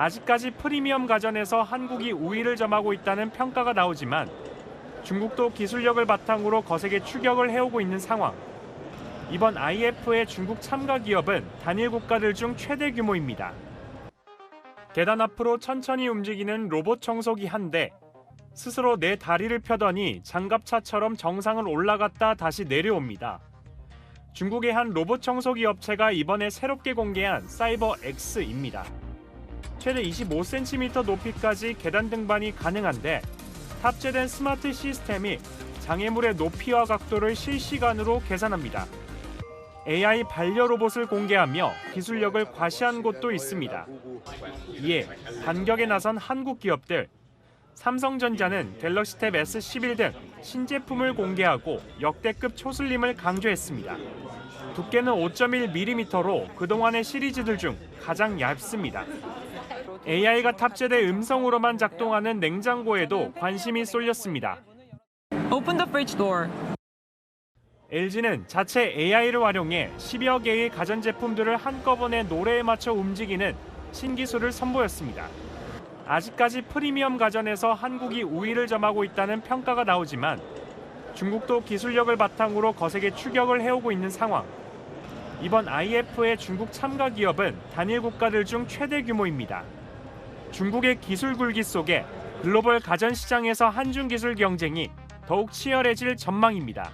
아직까지 프리미엄 가전에서 한국이 우위를 점하고 있다는 평가가 나오지만 중국도 기술력을 바탕으로 거세게 추격을 해오고 있는 상황. 이번 IF의 중국 참가 기업은 단일 국가들 중 최대 규모입니다. 계단 앞으로 천천히 움직이는 로봇 청소기 한 대. 스스로 내 다리를 펴더니 장갑차처럼 정상을 올라갔다 다시 내려옵니다. 중국의 한 로봇 청소기 업체가 이번에 새롭게 공개한 사이버 X입니다. 최대 25cm 높이까지 계단 등반이 가능한데 탑재된 스마트 시스템이 장애물의 높이와 각도를 실시간으로 계산합니다. AI 반려 로봇을 공개하며 기술력을 과시한 곳도 있습니다. 이에 반격에 나선 한국 기업들 삼성전자는 갤럭시 탭 S11 등 신제품을 공개하고 역대급 초슬림을 강조했습니다. 두께는 5.1mm로 그동안의 시리즈들 중 가장 얇습니다. AI가 탑재돼 음성으로만 작동하는 냉장고에도 관심이 쏠렸습니다. Open the fridge door. LG는 자체 AI를 활용해 10여 개의 가전제품들을 한꺼번에 노래에 맞춰 움직이는 신기술을 선보였습니다. 아직까지 프리미엄 가전에서 한국이 우위를 점하고 있다는 평가가 나오지만 중국도 기술력을 바탕으로 거세게 추격을 해오고 있는 상황. 이번 IF의 중국 참가 기업은 단일 국가들 중 최대 규모입니다. 중국의 기술 굴기 속에 글로벌 가전 시장에서 한중 기술 경쟁이 더욱 치열해질 전망입니다.